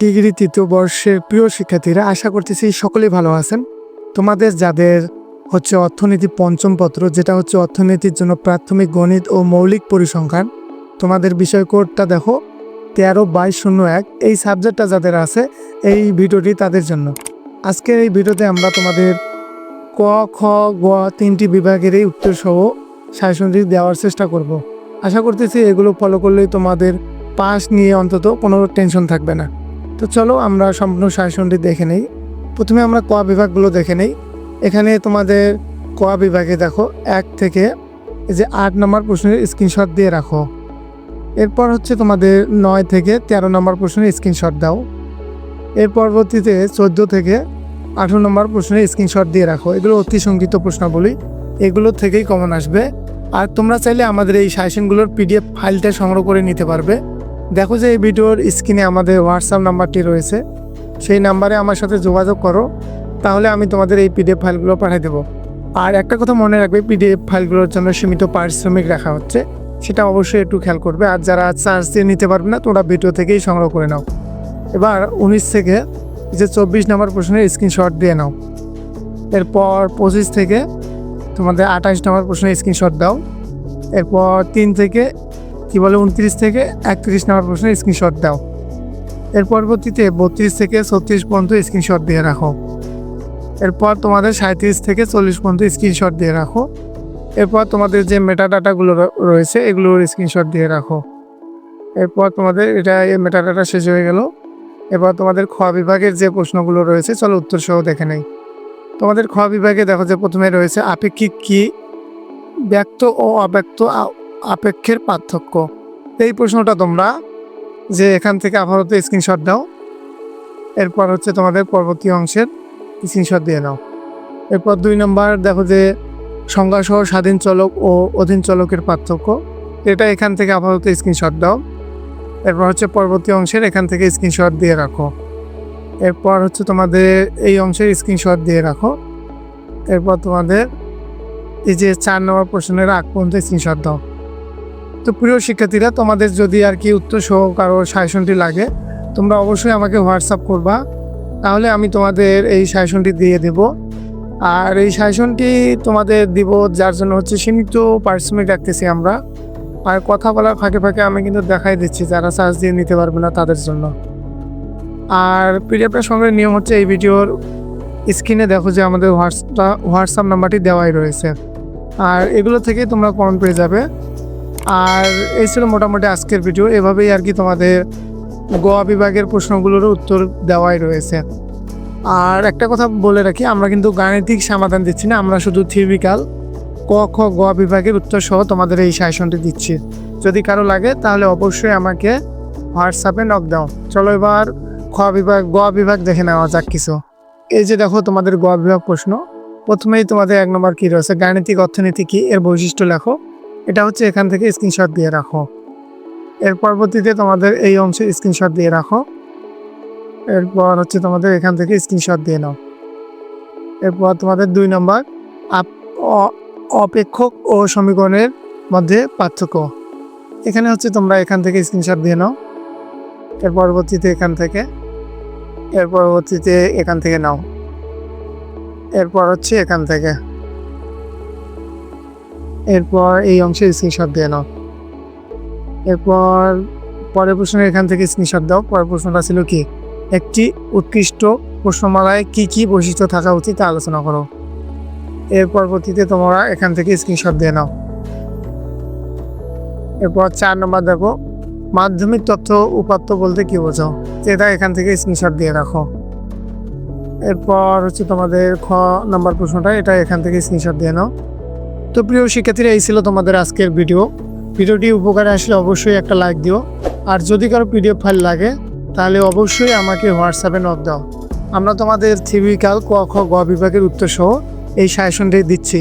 Degree তৃতীয় বর্ষের প্রিয় শিক্ষার্থীরা, আশা করতেছি সকলেই ভালো আছেন। তোমাদের যাদের হচ্ছে অর্থনীতি পঞ্চম পত্র, যেটা হচ্ছে অর্থনীতির জন্য প্রাথমিক গণিত ও মৌলিক পরিসংখ্যান, তোমাদের বিষয় কোডটা দেখো, তেরো বাইশ শূন্য এক। এই সাবজেক্টটা যাদের আছে, এই ভিডিওটি তাদের জন্য। আজকের এই ভিডিওতে আমরা তোমাদের ক, খ, গ তিনটি বিভাগেরই উত্তর সহ সাজেশনটি দেওয়ার চেষ্টা করব। আশা করতেছি এগুলো ফলো করলেই তোমাদের পাস নিয়ে অন্তত কোনো টেনশন থাকবে না। তো চলো আমরা সম্পূর্ণ সাজেশনটি দেখে নেই। প্রথমে আমরা ক বিভাগগুলো দেখে নেই। এখানে তোমাদের ক বিভাগে দেখো, এক থেকে যে আট নম্বর প্রশ্নের স্ক্রিনশট দিয়ে রাখো। এরপর হচ্ছে তোমাদের নয় থেকে তেরো নম্বর প্রশ্নের স্ক্রিনশট দাও। এর পরবর্তীতে চোদ্দ থেকে আঠেরো নম্বর প্রশ্নের স্ক্রিনশট দিয়ে রাখো। এগুলো অতি সংক্ষিপ্ত প্রশ্নাবলী। এগুলো থেকেই কমন আসবে। আর তোমরা চাইলে আমাদের এই সাজেশনগুলোর পিডিএফ ফাইলটা সংগ্রহ করে নিতে পারবে। দেখো যে এই ভিডিওর স্ক্রিনে আমাদের হোয়াটসঅ্যাপ নাম্বারটি রয়েছে। সেই নাম্বারে আমার সাথে যোগাযোগ করো, তাহলে আমি তোমাদের এই পিডিএফ ফাইলগুলো পাঠিয়ে দেবো। আর একটা কথা মনে রাখবে পিডিএফ ফাইলগুলোর জন্য সীমিত পারিশ্রমিক রাখা হচ্ছে, সেটা অবশ্যই একটু খেয়াল করবে। আর যারা চার্জ দিয়ে নিতে পারবে না, তোমরা ভিডিও থেকেই সংগ্রহ করে নাও। এবার উনিশ থেকে যে চব্বিশ নম্বর প্রশ্নের স্ক্রিনশট দিয়ে নাও। এরপর পঁচিশ থেকে তোমাদের আঠাশ নম্বর প্রশ্নের স্ক্রিনশট দাও। এরপর তিন থেকে কী বলে উনত্রিশ থেকে একত্রিশ নম্বর প্রশ্নের স্ক্রিনশট দাও। এর পরবর্তীতে বত্রিশ থেকে ছত্রিশ পর্যন্ত স্ক্রিনশট দিয়ে রাখো। এরপর তোমাদের সাঁত্রিশ থেকে চল্লিশ পর্যন্ত স্ক্রিনশট দিয়ে রাখো। এরপর তোমাদের যে মেটা ডাটাগুলো রয়েছে, এগুলোর স্ক্রিনশট দিয়ে রাখো। এরপর তোমাদের এটা এই মেটা ডাটা শেষ হয়ে গেল। এবার তোমাদের খ বিভাগের যে প্রশ্নগুলো রয়েছে, চলো উত্তর সহ দেখে নেই। তোমাদের খ বিভাগে দেখো যে প্রথমে রয়েছে আপেক্ষিক কি ব্যক্ত ও অব্যক্ত আপেক্ষের পার্থক্য। এই প্রশ্নটা তোমরা যে এখান থেকে আপাতত স্ক্রিনশট দাও। এরপর হচ্ছে তোমাদের পরবর্তী অংশের স্ক্রিনশট দিয়ে নাও। এরপর দুই নম্বর, দেখো যে সংজ্ঞাসহ স্বাধীন চলক ও অধীন চলকের পার্থক্য। এটা এখান থেকে আপাতত স্ক্রিনশট দাও। এরপর হচ্ছে পরবর্তী অংশের এখান থেকে স্ক্রিনশট দিয়ে রাখো। এরপর হচ্ছে তোমাদের এই অংশের স্ক্রিনশট দিয়ে রাখো। এরপর তোমাদের এই যে চার নম্বর প্রশ্নের আগ পর্যন্ত স্ক্রিনশট দাও। তো প্রিয় শিক্ষার্থীরা, তোমাদের যদি আর কি উত্তর সহ কারও সাজেশনটি লাগে, তোমরা অবশ্যই আমাকে হোয়াটসঅ্যাপ করবা। তাহলে আমি তোমাদের এই সাজেশনটি দিয়ে দেব। আর এই সাজেশনটি তোমাদের দিব যার জন্য হচ্ছে সীমিত পারিশ্রমিক রাখতেছি আমরা। আর কথা বলার ফাঁকে ফাঁকে আমি কিন্তু দেখাই দিচ্ছি যারা চার্জ দিয়ে নিতে পারবে না তাদের জন্য। আর পিডিএফটার সঙ্গে নিয়ম হচ্ছে এই ভিডিওর স্ক্রিনে দেখো যে আমাদের হোয়াটসঅ্যাপ হোয়াটসঅ্যাপ নাম্বারটি দেওয়াই রয়েছে। আর এগুলো থেকে তোমরা কমেন্ট পেয়ে যাবে? আর এই ছিল মোটামুটি আজকের ভিডিও এভাবেই আর কি তোমাদের গোয়া বিভাগের প্রশ্নগুলোর উত্তর দেওয়াই রয়েছে। আর একটা কথা বলে রাখি, আমরা কিন্তু গাণিতিক সমাধান দিচ্ছি না, আমরা শুধু থিওরিক্যাল ক, খ গ বিভাগের উত্তর সহ তোমাদের এই সাজেশনটি দিচ্ছি। যদি কারও লাগে, তাহলে অবশ্যই আমাকে হোয়াটসঅ্যাপে নক দাও চলো এবার খ বিভাগ গ বিভাগ দেখে নেওয়া যাক কিছু। এই যে দেখো তোমাদের গ বিভাগ প্রশ্ন। প্রথমেই তোমাদের এক নম্বর কী রয়েছে? গাণিতিক অর্থনীতি কী? এর বৈশিষ্ট্য লেখো। এটা হচ্ছে এখান থেকে স্ক্রিনশট দিয়ে রাখো। এর পরবর্তীতে তোমাদের এই অংশে স্ক্রিনশট দিয়ে রাখো। এরপর হচ্ছে তোমাদের এখান থেকে স্ক্রিনশট দিয়ে নাও। এরপর তোমাদের দুই নম্বর অপেক্ষক ও সমীকরণের মধ্যে পার্থক্য। এখানে হচ্ছে তোমরা এখান থেকে স্ক্রিনশট দিয়ে নাও। এর পরবর্তীতে এখান থেকে, এর পরবর্তীতে এখান থেকে নাও। এরপর হচ্ছে এখান থেকে। এরপর এই অংশে স্ক্রিনশট দিয়ে নাও। এরপর পরের প্রশ্নের এখান থেকে স্ক্রিনশট দাও। পরের প্রশ্নটা ছিল কি? একটি উৎকৃষ্ট প্রশ্নমালায় কি কি বৈশিষ্ট্য থাকা উচিত তা আলোচনা করো। এর পরবর্তীতে তোমরা এখান থেকে স্ক্রিনশট দিয়ে নাও। এরপর চার নম্বর দেখো, মাধ্যমিক তথ্য উপাত্ত বলতে কি বোঝো এটা এখান থেকে স্ক্রিনশট দিয়ে রাখো। এরপর হচ্ছে তোমাদের খ নাম্বার প্রশ্নটা, এটা এখান থেকে স্ক্রিনশট দিয়ে নাও। তো প্রিয় শিক্ষার্থীরা, এই ছিল তোমাদের আজকের ভিডিও। ভিডিওটি উপকারে আসলে অবশ্যই একটা লাইক দিও। আর যদি কারও পিডিএফ ফাইল লাগে, তাহলে অবশ্যই আমাকে হোয়াটসঅ্যাপে নক দাও। আমরা তোমাদের থিবিকাল ক, খ, গ বিভাগের উত্তর সহ এই সাজেশনটি দিচ্ছি।